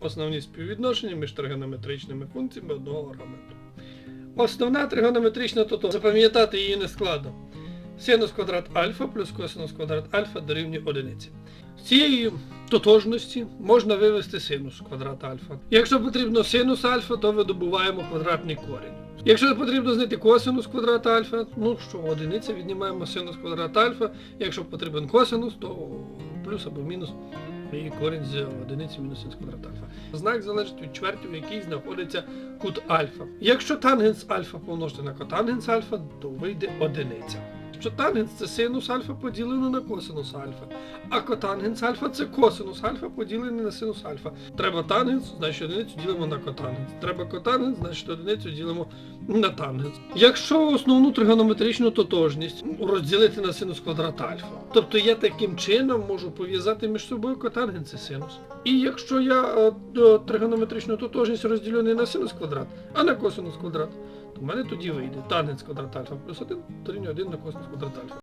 основні співвідношення між тригонометричними функціями одного аргументу. Основна тригонометрична тотожність. Запам'ятати її не складно. Синус квадрат альфа плюс косинус квадрат альфа дорівнює одиниці. З цієї тотожності можна вивести синус квадрат альфа. Якщо потрібно синус альфа, то видобуваємо квадратний корінь. Якщо потрібно знайти косинус квадрат альфа, ну що, одиниця віднімаємо синус квадрат альфа. Якщо потрібен косинус, то плюс або мінус і корінь з одиниці мінус синус квадрат альфа. Знак залежить від чверті, в якій знаходиться кут альфа. Якщо тангенс альфа помножити на котангенс альфа, то вийде одиниця. Що тангенс це синус альфа поділено на косинус альфа, а котангенс альфа це косинус альфа поділений на синус альфа. Треба тангенс, значить одиницю ділимо на котангенс. Треба котангенс, значить одиницю ділимо на тангенс. Якщо основну тригонометричну тотожність розділити на синус квадрат альфа, тобто я таким чином можу пов'язати між собою котангенс і синус. І якщо я е, е, тригонометричну тотожність розділю не на синус квадрат, а на косинус квадрат, то в мене тоді вийде тангенс квадрат альфа плюс 1 дорівнює 1 на косинус квадрат альфа.